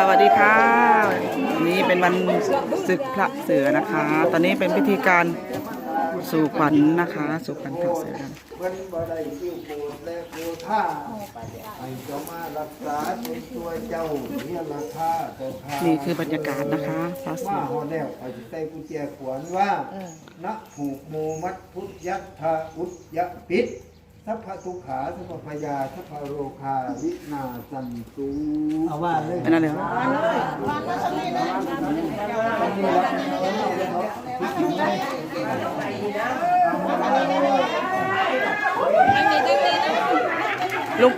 สวัสดีค่ะวันนี้เป็นวันศึกพระเสือนะคะ ตอนนี้เป็นพิธีการสู่ขวัญนะคะ สู่ขวัญพระเสือกันเพิ่นบ่ได้คิ้วโกดและโกท่าให้เจ้ามารักษาเป็นตัวเจ้าเนี่ยราคาแต่ทานี่คือบรรยากาศนะคะพระเสืมาอฮอดแล้วไปสิใส่กุญแจขวานว่านะผูกโมมัดพุทธยัตถาอุจยปิด สัพพทุขาสัพพพยาสัพพโรคาวินาสันตุเอาว่าเลยเป็นอะไรวะลุง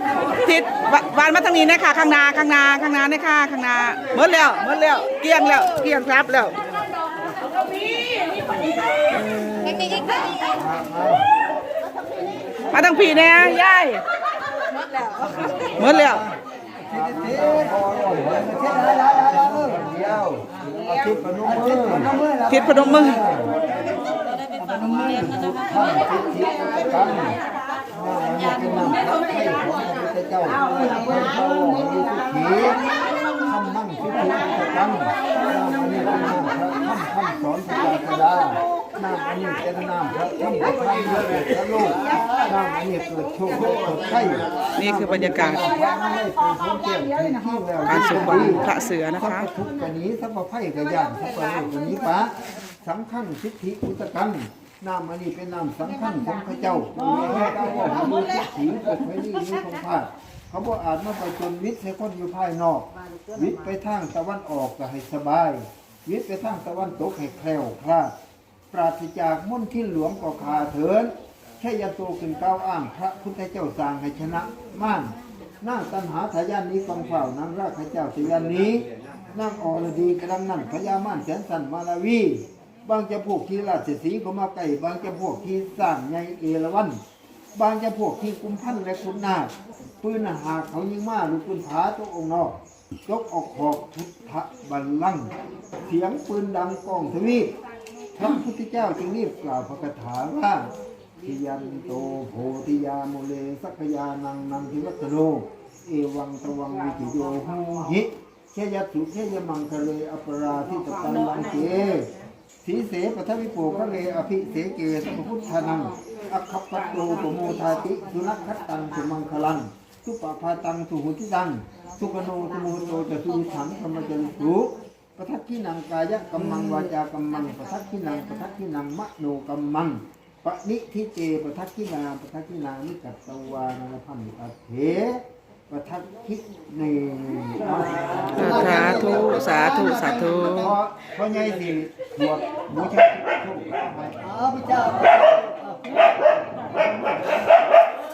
ทิศววานมาทางนี้นะคะข้างนาข้างนาข้างนาเนี่ยค่ะข้างนาเมื่อแล้วเมื่อแล้วเกี้ยงแล้วเกี้ยงครับแล้วมา ทาตั้งพี่เนี่ยายเมื่อแล้วเดียเอาคิดพนมมือทิศพนมมือเจ้าเขามีทุกทีท่านนั่งสิทธิกันนามอันนี้เป็นนามพระท่านท่านสอนพระศาสดา นามอันนี้เป็นนามพระท่านพระท่านเกิดพระโลกนามอันนี้เกิดโชคเกิดไข่นี่คือบรรยากาศพระไม่ได้เป็นคนเก่งที่ที่แล้วการสู่ขวัญพระเสือนะคะสัพพทุกข์กะนี้สัพพไพ่กะย่านสัพพโลกกะนี้ปะสำคัญสิทธิอุตกันนามอันนี้เป็นนามสำคัญของพระเจ้ามีให้ก้าวออกมาดูทิศสีเกิดไว้นี่นี่ของพาดเขาบอกอาจมาไปจนวิทย์ให้คนอยู่ภายนอก วิทย์ไปทางตะวันออกก็ให้สบาย วิทย์ไปทางตะวันตกให้แคล้วคลาด ปราศจากมุ่นทินหลวงก็ขาเถินแค่ยาโตขึ้นเก้าอ้างพระพุทธเจ้าสร้างให้ชนะม่านนั่งตันหาทายานนี้ฟังเฝ้านางราชเจ้าทายานนี้นั่งอรดีกำลังนั่งพญาม่านแสนสันมาลาวีบางจะพวกที่ราชสีก็มาไก่บางจะพวกที่สร้างใหญ่เอราวันบางจะพวกที่กุมพันและคุณนาคปืนหาเขายิงมาลูกปืนผาตัวองค์นอกยกออกขอบพุทธบัลลังก์เสียงปืนดังกองทวีป พระพุทธเจ้าจึงรีบกล่าวพระคาถาว่าทิยันโตโพธิยาโมเลสัพพยานังนันทิวัตโนเอวังตวังวิจิโยหูหิเชยสุเชยมังคะเลอปราทิตตันลังเกสีเสปทวิโปคะเลอภิเสเกสัพพุทธานังอัคคปัตโตปโมทาติสุนัขคัตตังสุมังคลังสุปปาตังสุหุติตังสุกโนสุโมโตจะสุวิถังธรรมจริสุ ปทักขินังกายกัมมังวาจากัมมังปทักขินังปทักขินังมโนกัมมังปณิทิเจปทักขินาปทักขินานิกัตตวานาพันตเถปทักขิเนสาธุสาธุสาธุเพราะเพราะไงสิบวชบูชาโชคลาภให้อ๋อพระเจ้าเดี๋ยว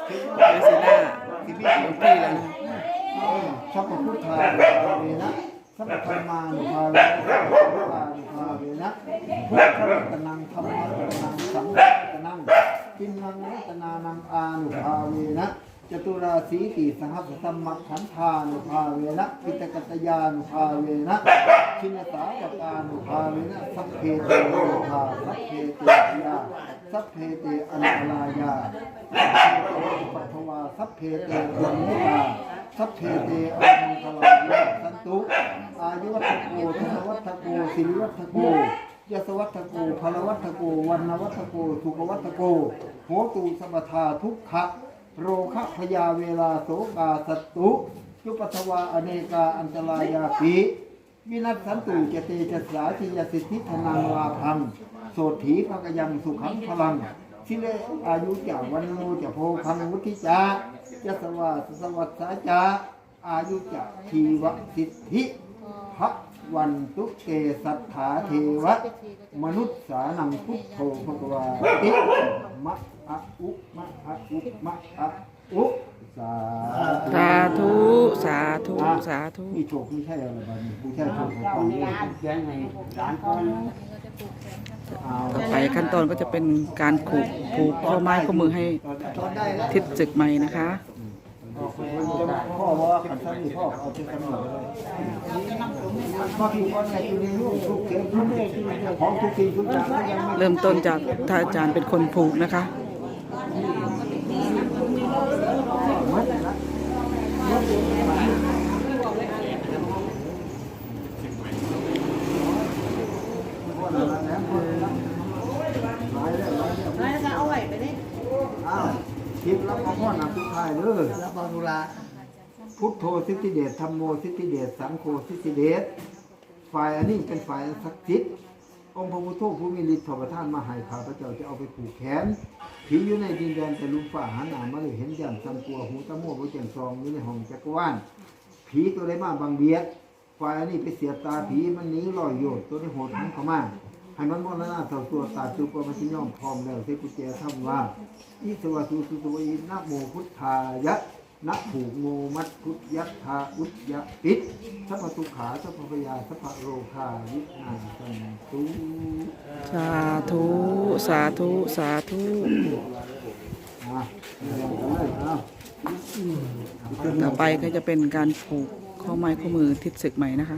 สีหน้าสิบิหลวงพี่แล้วนะสัพพพุทธานุภาเวนะสัพพธ รรมานุภาเวนะสัพพสังฆานุภาเวนะพุทธรัตนังธรรมรัตนังสังฆรัตนังกินนังรัตนานังอานุภาเวนะจตุราสีติสหัสสัมมัคขันธานุภาเวนะปิตกัตยานุภาเวนะชินสาวกานุภาเวนะสัพเพเตโลภาสัพเพเตยาสัพเพเตอนตรายาสัพเพเตปัทวาสัพเพเตยนิกา สัพเพเตอามังคลายะสันตุ อายุวัตโกธนวัตโกสิริวัตโกยศวัตโกพลวัตโกวันนวัตโกสุขวัตโกโหตูสมทาทุกขะ โรคะพยาเวลาโสกาสตุจุปัทวาอเนกาอันตรายาปีวินัสสันตุเจเตจัสสาชิยสิทธิธนังวาพัง โสถีภกยังสุขังพลัง ชิเลอายุจาวันโนจะโพคังวุธิจายสวาสวัสสาจาอายุจะชีวสิทธิพระวันตุเกสัทธาเทวะ มนุษย์สานังพุทโธภควาติมะอะอุมะอะอุมะอะอุสาสาธุสาธุสาธุ นี่โชคไม่ใช่อะไรบ้างผู้ใช่โชคของความนี้แจ้งให้หลานก่อนเอา ต่อไปขั้นตอนก็จะเป็นการขูกผูกข้อไม้ข้อมือให้ทิศศึกใหม่นะคะพ่อว่าขันสันนี่พ่อเอาเป็นกำหนดเลยพ่อพี่พ่อเนี่ยอยู่ในรูปทุกเสียงทุกเลขของทุกสิ่งทุกอย่างเริ่มต้นจากท่านอาจารย์เป็นคนผูกนะคะ อรับเอาดุลาพุทโธสิทธิเดชธรรมโมสิทธิเดชสังโฆสิทธิเดชฝ่ายอันนี้เป็นฝ่ายอันศักดิ์สิทธิ์องค์พระพุทโธผู้มีฤทธิ์ทประทานมาให้ข้าพระเจ้าจะเอาไปผูกแขนผีอยู่ในดินแดนแต่ลุมฝ่าหาหนามาเลยเห็นยันจำกลัวหูตะมั่วหูแจงซองอยู่ในห้องจักรวาลผีตัวใดมาบังเบียดฝ่ายอันนี้ไปเสียบตาผีมันหนีลอยโยดตัวนี้โหดหันเข้ามา ให้มันมรณะเท่าตัวตาจุปมันสิย่อมพร้อมแล้วเทกุญแจทำว่าอิสวาสุสุตวอินะโมพุทธายะนักผูกโมมัดพุทธยัตถาอุจยปิดสัพพทุขาสัพพพยาสัพพโรคาวินาสันตุสาธุสาธุสาธุต่อไปก็จะเป็นการผูกข้อไม้ข้อมือทิศศึกใหม่นะคะ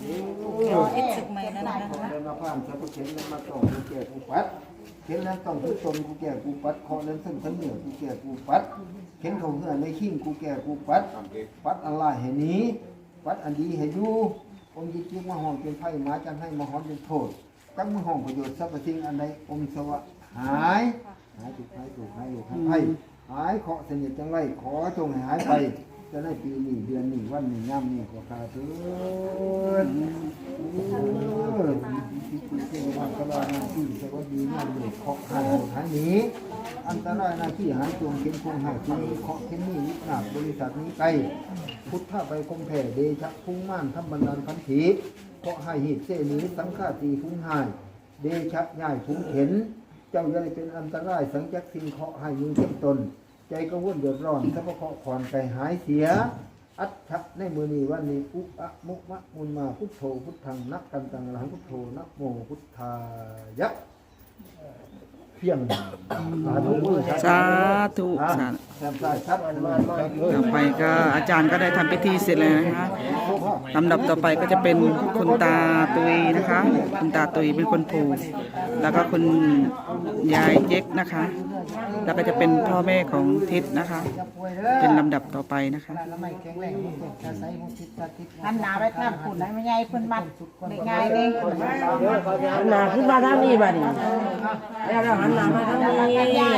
ทำหัวคิดสึกใหม่นั่นนะเดินมาผ่านสัพพเข็นแล้วมาต่อกูแก่กูปัดเข็นแล้วต้องทุกตนกูแก่กูปัดเคาะแล้วซึ่งทั้งเหนือกูแก่กูปัดเข็นเขาเหือในขิ้งกูแก่กูปัด ปัดอะไรให้หนี้ ปัดอันดีให้อยู่องค์ยิจิมาห้องเป็นไพ่หมาจันให้มาห้องเป็นโทษตั้งมือห้องประโยชน์สรรพสิ่งอันใดองค์สวะหายหายถูกหายถูกหายถูกหายไพ่หายเคาะสนิทจังไรขอจงให้หายไป จะได้ปีนี้เดือนนี้วันนี้ย่ำนี้ขอคาเถออ ที่ที่ที่ที่วันตลอดหน้าที่สวัสดีงานเด็กเคาะหายหายหนี้ อันตรายหน้าที่หายจงเข็นคงหายจงเคาะเข็นนี้วินาศบริษัทนี้ไกลพุทธะไปคมแผ่เดชะพุ่งม่านทำบันดาลพันธีเพราะให้หิตเสนี้สังฆาตีพุ่งหาย เดชะย่ายพุ่งเข็น เจ้าอย่าได้เป็นอันตรายสังจักสิ่งเคาะห์ให้ยืนเข้มตน ใจก็วุ่นเดือดร้อนถ้าพระเคาะขอนไปหายเสีย อัตถะในมือนี้วันนี้อุอะมุมะมุนมาพุทโธพุทธังนักกันตังอรหังพุทโธนะโมพุทธายะเพียงสาธุสาธุสาธุต่อไปก็อาจารย์ก็ได้ทำพิธีเสร็จแล้วนะคะลำดับต่อไปก็จะเป็นคุณตาตุยนะคะ คุณตาตุยเป็นคนผูกแล้วก็คุณยายเจ๊กนะคะ แล้วก็จะเป็นพ่อแม่ของทิศนะคะ เป็นลำดับต่อไปนะคะแล้วไม่แข็งแรงจะใส่หัวทิศตาทิศหันหนาไปข้างขุนให้ไม่ใหญ่เพิ่นมัดได้ง่ายเลยหันหน้าขึ้นมาทางนี้บัดนี้แล้วเราหันหน้ามาทางนี้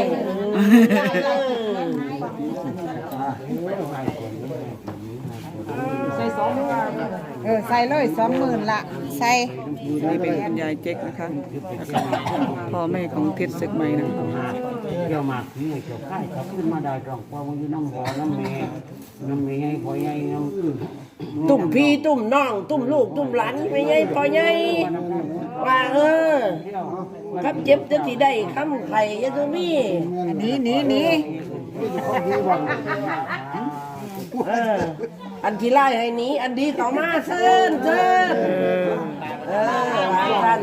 เออใส่เลยสองหมื่นละใส่นี่เป็นคุณยายเจ๊กนะคะแล้วก็พ่อแม่ของทิศศึกใหม่นะคะ เกี่ยวมากนี่เกี่ยวข้ายเขาขึ้นมาได้ตรงว่ามันอยู่น้ำหัวน้ำเมย์น้ำเมย์ให้พอใหญ่น้ำอื่นตุ่มพี่ตุ่มน้อง ตุ่มลูก ตุ่มหลานไม่ใหญ่พอใหญ่ว่าเออครับเจ็บจะสิได้คำไข่ยะตัวมีหนีหนีหนีอันที่ไล่ให้หนี้ อันดีต่อมาเซินเซินเออหลายท่าน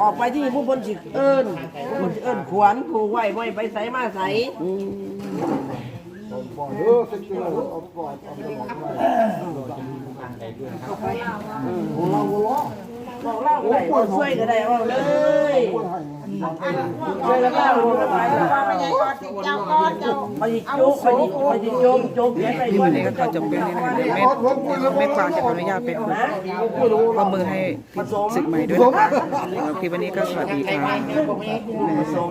ออกไปที่ผู้บนสิเอิญผู้บนสิเอิญขวัญผู้ไหวไหวไปใส่มาใส่ปอดเออเป็นตัวเอาปอดเอาหัวเราหัวเราบอกเล่าก็ได้บอกช่วยก็ได้ว่าเลย ช่วยแล้วก็รู้แล้วไปแล้วไม่ใหญ่ก็ติดเจ้าก้อนเจ้าไปจุกไปไปโจมโจมแขนไปที่ด้ววัยนนี้ก็ขาจะเป็นนี่นะคะเดี๋ยวแม่แม่กวางจะขออนุญาตไปผูกข้อมือให้ทิศศึกใหม่ด้วยนะคะสำหรับคลิปวันนี้ก็สวัสดีค่ะ ผสม